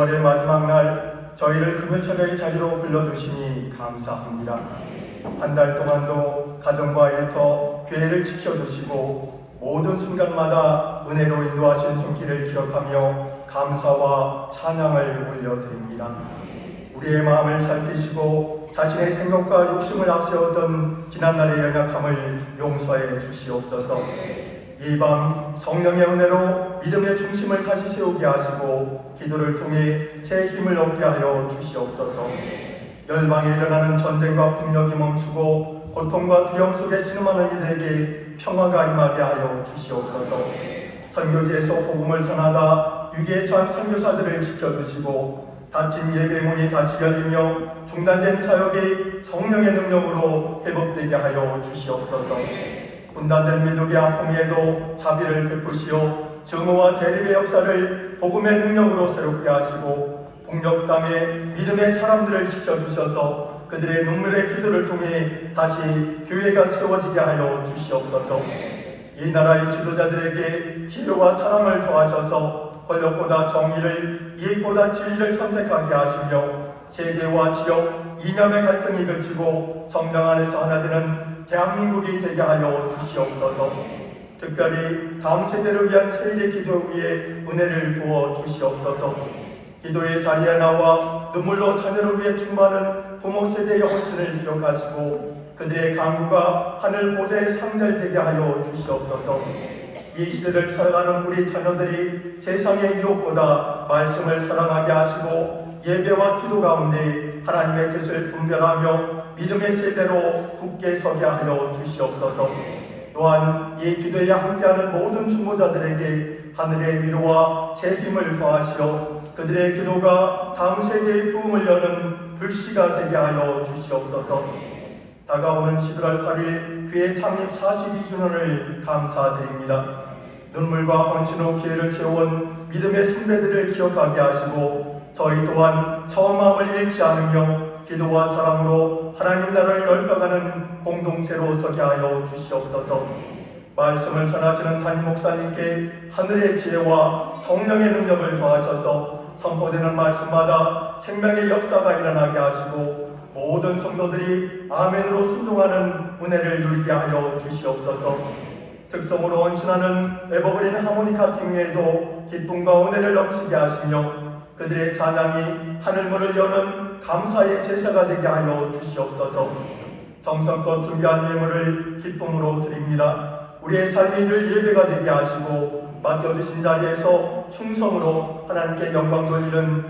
10월의 마지막 날 저희를 금요철의 자리로 불러주시니 감사합니다. 한 달 동안도 가정과 일터, 교회를 지켜주시고 모든 순간마다 은혜로 인도하신 손길을 기억하며 감사와 찬양을 올려드립니다. 우리의 마음을 살피시고 자신의 생각과 욕심을 앞세웠던 지난날의 연약함을 용서해 주시옵소서. 이 밤 성령의 은혜로 믿음의 중심을 다시 세우게 하시고 기도를 통해 새 힘을 얻게 하여 주시옵소서. 열방에 일어나는 전쟁과 폭력이 멈추고 고통과 두려움 속에 신음하는 이들에게 평화가 임하게 하여 주시옵소서. 선교지에서 복음을 전하다 위기에 처한 선교사들을 지켜주시고 닫힌 예배문이 다시 열리며 중단된 사역이 성령의 능력으로 회복되게 하여 주시옵소서. 분단된 민족의 아픔에도 자비를 베푸시어 증오와 대립의 역사를 복음의 능력으로 새롭게 하시고 북녘 땅에 믿음의 사람들을 지켜주셔서 그들의 눈물의 기도를 통해 다시 교회가 세워지게 하여 주시옵소서. 이 나라의 지도자들에게 치료와 사랑을 더하셔서 권력보다 정의를 이익보다 진리를 선택하게 하시며 세계와 지역 이념의 갈등이 그치고 성당 안에서 하나 되는 대한민국이 되게 하여 주시옵소서. 특별히 다음 세대를 위한 세계 기도 위에 은혜를 부어 주시옵소서. 기도의 자리에 나와 눈물로 자녀를 위해 충만한 부모 세대의 헌신을 기억하시고 그들의 강구가 하늘 보좌에 상달되게 하여 주시옵소서. 이 시대를 살아가는 우리 자녀들이 세상의 유혹보다 말씀을 사랑하게 하시고 예배와 기도 가운데 하나님의 뜻을 분별하며 믿음의 세대로 굳게 서게 하여 주시옵소서. 또한 이 기도에 함께하는 모든 중보자들에게 하늘의 위로와 새 힘을 더하시어 그들의 기도가 다음 세대의 부흥을 여는 불씨가 되게 하여 주시옵소서. 다가오는 11월 8일 교회 창립 42주년을 감사드립니다. 눈물과 헌신으로 기회를 세워온 믿음의 선배들을 기억하게 하시고 저희 또한 처음 마음을 잃지 않으며 기도와 사랑으로 하나님 나라를 넓혀가는 공동체로 서게 하여 주시옵소서. 말씀을 전하시는 담임 목사님께 하늘의 지혜와 성령의 능력을 더하셔서 선포되는 말씀마다 생명의 역사가 일어나게 하시고 모든 성도들이 아멘으로 순종하는 은혜를 누리게 하여 주시옵소서. 특성으로 헌신하는 에버그린 하모니카 팀 외에도 기쁨과 은혜를 넘치게 하시며 그들의 찬양이 하늘문을 여는 감사의 제사가 되게 하여 주시옵소서. 정성껏 준비한 예물을 기쁨으로 드립니다. 우리의 삶이 늘 예배가 되게 하시고 맡겨주신 자리에서 충성으로 하나님께 영광 돌리는